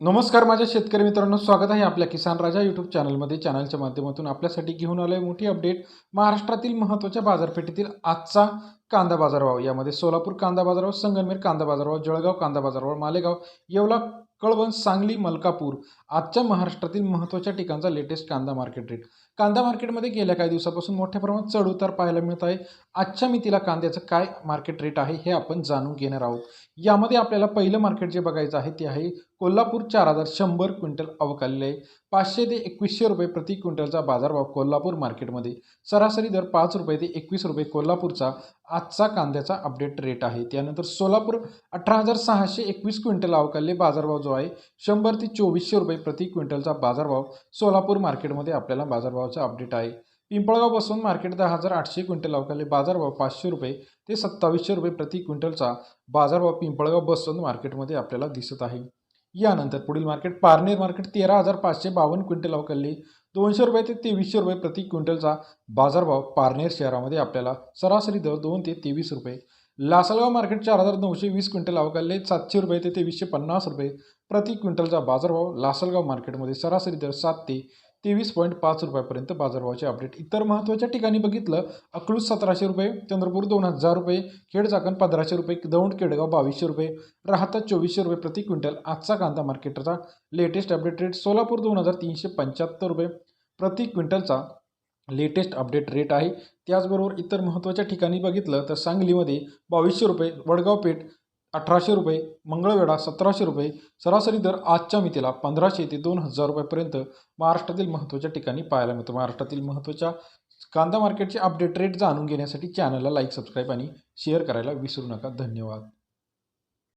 नमस्कार माझ्या शेतकरी मित्रांनो स्वागत आहे आपल्या किसान राजा यूट्यूब चॅनलमध्ये चॅनलच्या माध्यमातून आपल्यासाठी घेऊन आलोय मोठी अपडेट महाराष्ट्रातील महत्त्वाच्या बाजारपेठेतील आजचा कांदा बाजारभाव. यामध्ये सोलापूर कांदा बाजारभाव संगमनेर कांदा बाजारभाव जळगाव कांदा बाजारभाव मालेगाव येवला कळवण सांगली मलकापूर आजच्या महाराष्ट्रातील महत्त्वाच्या ठिकाणचा लेटेस्ट कांदा मार्केट रेट कांदा मार्केटमध्ये गेल्या काही दिवसापासून मोठ्या प्रमाणात चढ उतार पाहायला मिळत आहे. आजच्या मितीला कांद्याचं काय मार्केट रेट आहे हे आपण जाणून घेणार आहोत. यामध्ये आपल्याला पहिलं मार्केट जे बघायचं आहे ते आहे कोल्हापूर चार हजार शंभर क्विंटल अवकालेले आहे. पाचशे ते एकवीसशे रुपये प्रति क्विंटलचा बाजारभाव कोल्हापूर मार्केटमध्ये सरासरी दर पाच रुपये ते एकवीस रुपये कोल्हापूरचा आजचा कांद्याचा अपडेट रेट आहे. त्यानंतर सोलापूर अठरा हजार सहाशे एकवीस क्विंटल अवकालले बाजारभाव जो आहे शंभर ते चोवीसशे रुपये प्रति क्विंटलचा बाजारभाव सोलापूर मार्केटमध्ये आपल्याला बाजारभावाचा अपडेट आहे. पिंपळगाव बसून मार्केट दहा हजार आठशे क्विंटल अवकाले बाजारभाव पाचशे रुपये ते सत्तावीसशे रुपये प्रति क्विंटलचा बाजारभाव पिंपळगाव बसून मार्केटमध्ये आपल्याला दिसत आहे. यानंतर पुढील मार्केट पारनेर मार्केट तेरा हजार पाचशे बावन्न क्विंटल अवकालली दोनशे रुपये ते तेवीसशे रुपये प्रति क्विंटलचा बाजारभाव पारनेर शहरामध्ये आपल्याला सरासरी दर दोन ते तेवीस रुपये लासलगाव मार्केट चार हजार नऊशे वीस क्विंटल अवकाले सातशे रुपये ते तेवीसशे पन्नास रुपये प्रति क्विंटलचा बाजारभाव लासलगाव मार्केटमध्ये सरासरी दर सात ते तेवीस पॉईंट पाच रुपयापर्यंत बाजारभावाचे अपडेट. इतर महत्त्वाच्या ठिकाणी बघितलं अकलूज सतराशे रुपये चंद्रपूर दोन हजार रुपये खेड चाकण पंधराशे रुपये दौंड केडगाव बावीसशे रुपये राहता चोवीसशे रुपये प्रति क्विंटल आजचा कांदा मार्केटचा लेटेस्ट अपडेट रेट सोलापूर दोन हजार तीनशे पंच्याहत्तर रुपये प्रति क्विंटलचा लेटेस्ट अपडेट रेट आहे. त्याचबरोबर इतर महत्त्वाच्या ठिकाणी बघितलं तर सांगलीमध्ये बावीसशे रुपये वडगाव पेठ अठराशे रुपये मंगळवेढा सतराशे रुपये सरासरी दर आजच्या मितीला पंधराशे ते दोन हजार रुपयापर्यंत महाराष्ट्रातील महत्त्वाच्या ठिकाणी पाहायला मिळतं. महाराष्ट्रातील महत्त्वाच्या कांदा मार्केटचे अपडेट रेट जाणून घेण्यासाठी चॅनलला लाईक सबस्क्राईब आणि शेअर करायला विसरू नका. धन्यवाद.